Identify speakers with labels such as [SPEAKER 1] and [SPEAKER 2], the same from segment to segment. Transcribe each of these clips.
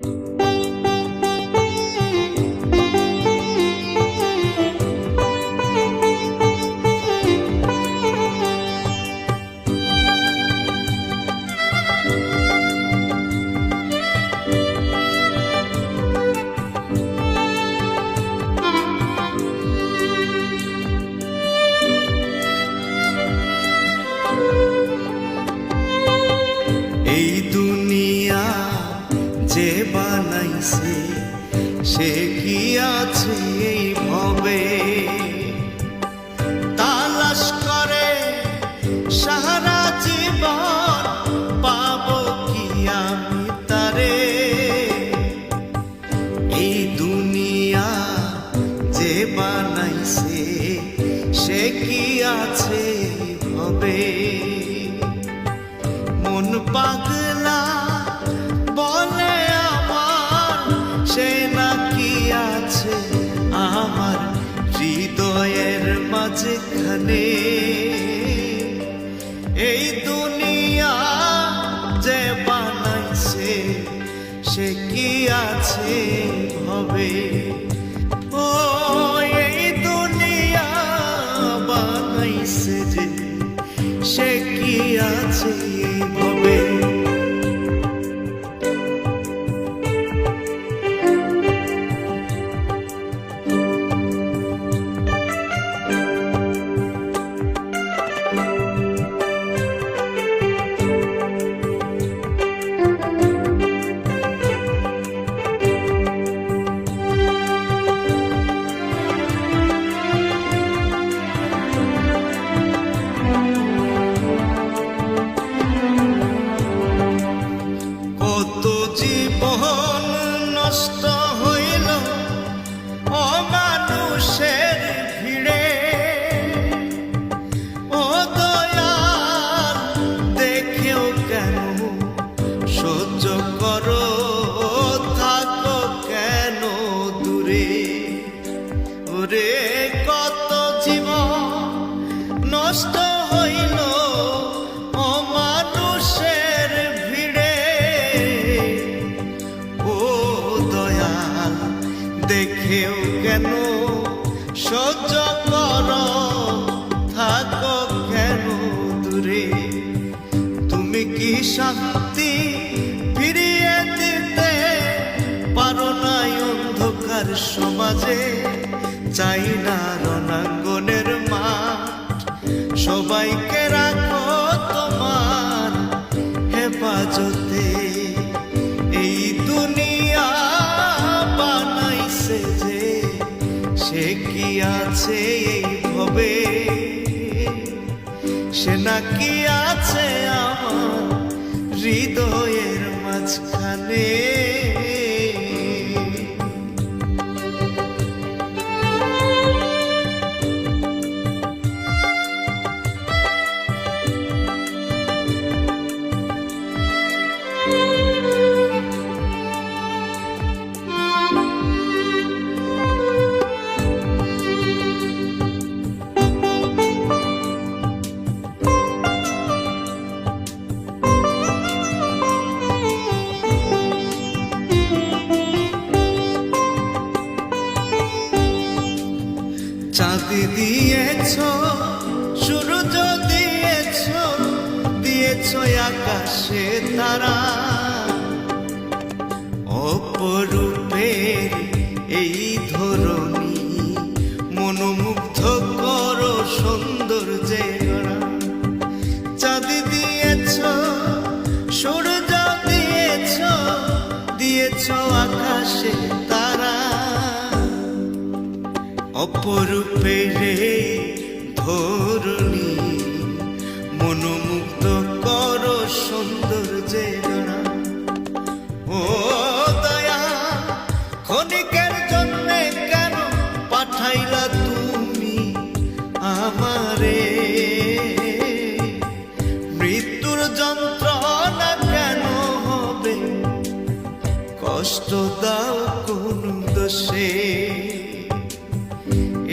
[SPEAKER 1] এই বানাইছে সে কি আছে এই ভবে? তালাশ করে সারা জীবন পাবো কি আমি তারে? এই দুনিয়া যে বানাইছে, সে কি আছে হবে মন পাগলা মাঝখানে। এই দুনিয়া যে বানাইছে সে কি আছে হবে নষ্ট হইল অমানুষের ভিড়ে। ও দয়াল, দেখেও কেন? সহ্য করো, থাকো কেন দূরে? ওরে কত জীবন নষ্ট দেখেও কেন সহ্য কর, থাকো কেন দূরে? তুমি কি শান্তি ফিরিয়ে দিতে পারো নাই অন্ধকার সমাজে? চাই না রণাঙ্গনের মাঠ, সবাইকে রাখো ভবে সে নাকি আছে চাঁদ দিয়েছ সূর্য দিয়েছ দিয়েছ আকাশে তারা। অপরূপের এই অপরূপের ধরণী, মনোমুগ্ধ কর সৌন্দর্যে গড়া ও দয়া, ক্ষণিকের জন্য কেন পাঠাইলা তুমি আমারে? মৃত্যুর যন্ত্রণা কেন হবে? কষ্ট দাও কোন দোষে।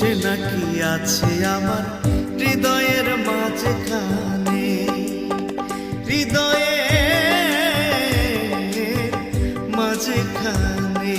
[SPEAKER 1] বসে নাকি আছে আমার হৃদয়ের মাঝখানে? হৃদয়ে মাঝখানে।